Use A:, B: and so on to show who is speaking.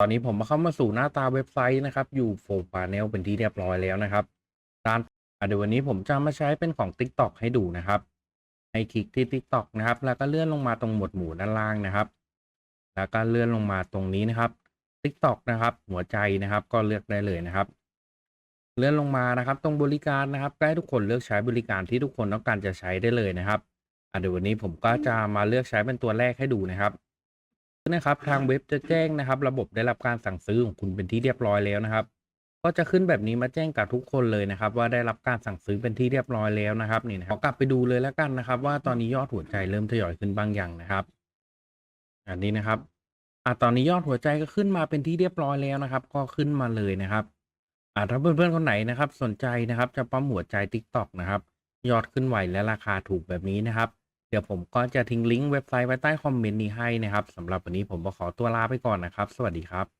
A: ตอนนี้ผมมาเข้ามาสู่หน้าตาเว็บไซต์นะครับ อยู่โฟล์ Panel เป็นที่เรียบร้อยแล้วนะครับด้านเดี๋ยววันนี้ผมจะมาใช้เป็นของ TikTok ให้ดูนะครับ ให้คลิกที่ TikTok นะครับ แล้วก็เลื่อนลงมาตรงหมวดหมู่ด้านล่างนะครับ แล้วก็เลื่อนลงมาตรงนี้นะครับ TikTok นะครับ หัวใจนะครับ ก็เลือกได้เลยนะครับ เลื่อนลงมานะครับ ตรงบริการนะครับก็ให้ทุกคนเลือกใช้บริการที่ทุกคนต้องการจะใช้ได้เลยนะครับเดี๋ยววันนี้ผมก็จะมาเลือกใช้เป็นตัวแรกให้ดูนะครับ นะครับ ทางเว็บจะแจ้งนะครับ ระบบได้รับการสั่งซื้อของคุณเป็นที่เรียบร้อยแล้วนะครับ ก็จะขึ้นแบบนี้มาแจ้งกับทุกคนเลยนะครับ ว่าได้รับการสั่งซื้อเป็นที่เรียบร้อยแล้วนะครับนี่นะครับขอกลับไปดูเลยแล้วกันนะครับ ว่าตอนนี้ยอดหัวใจเริ่มทยอยขึ้นบางอย่างนะครับ อันนี้นะครับอะตอนนี้ยอดหัวใจก็ขึ้นมาเป็นที่เรียบร้อยแล้วนะครับ ก็ขึ้นมาเลยนะครับอะถ้าเพื่อนๆคนไหนนะครับ สนใจนะครับ จะปั๊มหัวใจ TikTok นะครับ ยอดขึ้นไหวและราคาถูกแบบนี้นะครับ เดี๋ยวผมก็จะทิ้งลิงก์เว็บไซต์ไว้ใต้คอมเมนต์นี้ให้นะครับสำหรับวันนี้ผมก็ขอตัวลาไปก่อนนะครับ สวัสดีครับ